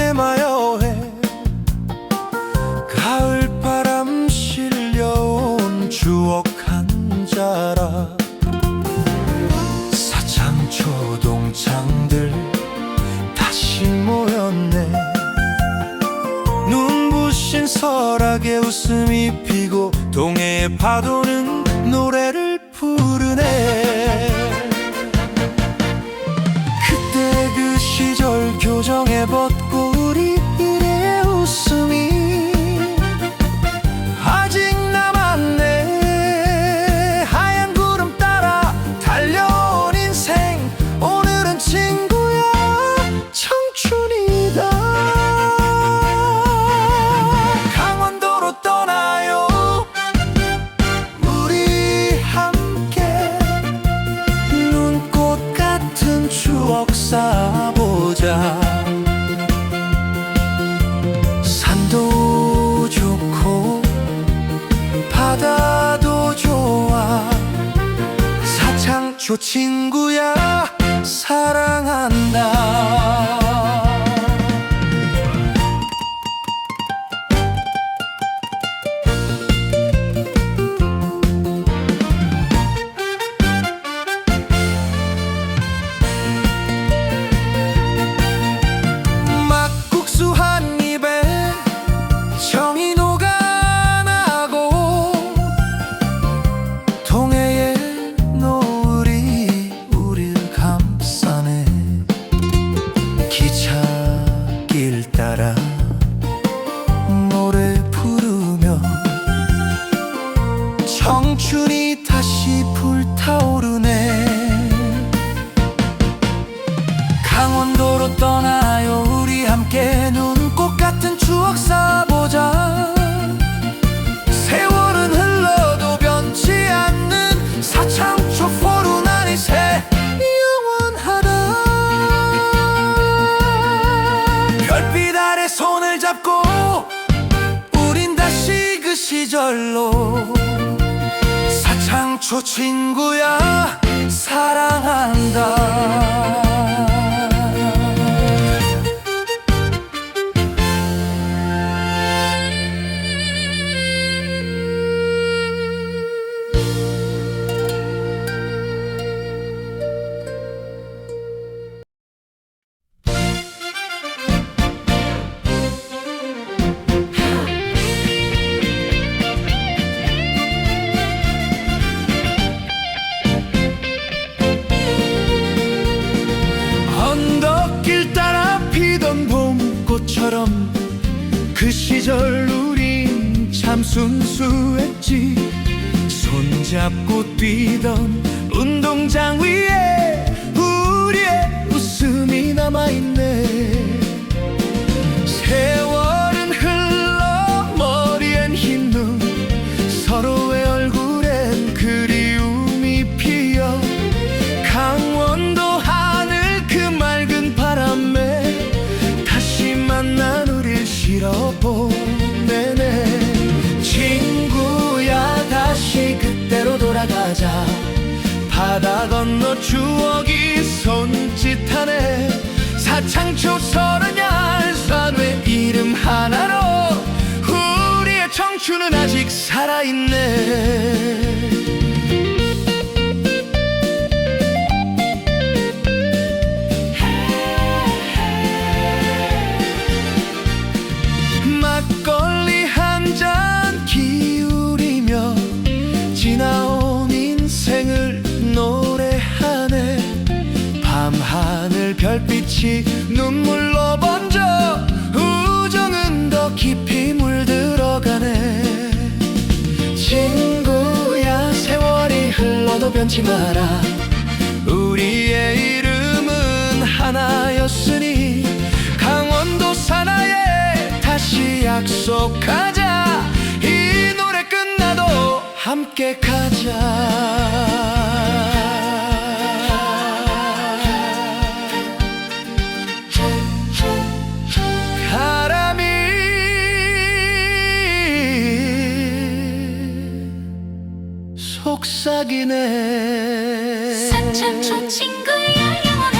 새마여 해. 가을 바람 실려온 추억 한 자라. 사창 초동창들 다시 모였네. 눈부신 설악에 웃음이 피고 동해의 파도는 노래를 부르네. 그때 그 시절 교정의 벗 친구야 사랑한다 따라 노래 부르며 청춘이 다시 불타오르네. 강원도로 떠나요. 우리 함께 눈 시절로 사창초 친구야 사랑한다 봄꽃처럼 그 시절 우린 참 순수했지. 손잡고 뛰던 운동장 위에 우리의 웃음이 남아있네. 세월은 흘러 머리엔 흰 눈 서로 우릴 실어보내네. 친구야 다시 그때로 돌아가자. 바다 건너 추억이 손짓하네. 사창초 서 빛이 눈물로 번져 우정은 더 깊이 물들어가네. 친구야 세월이 흘러도 변치 마라. 우리의 이름은 하나였으니 강원도 사나에 다시 약속하자. 이 노래 끝나도 함께 가자 唱出情歌，也让我。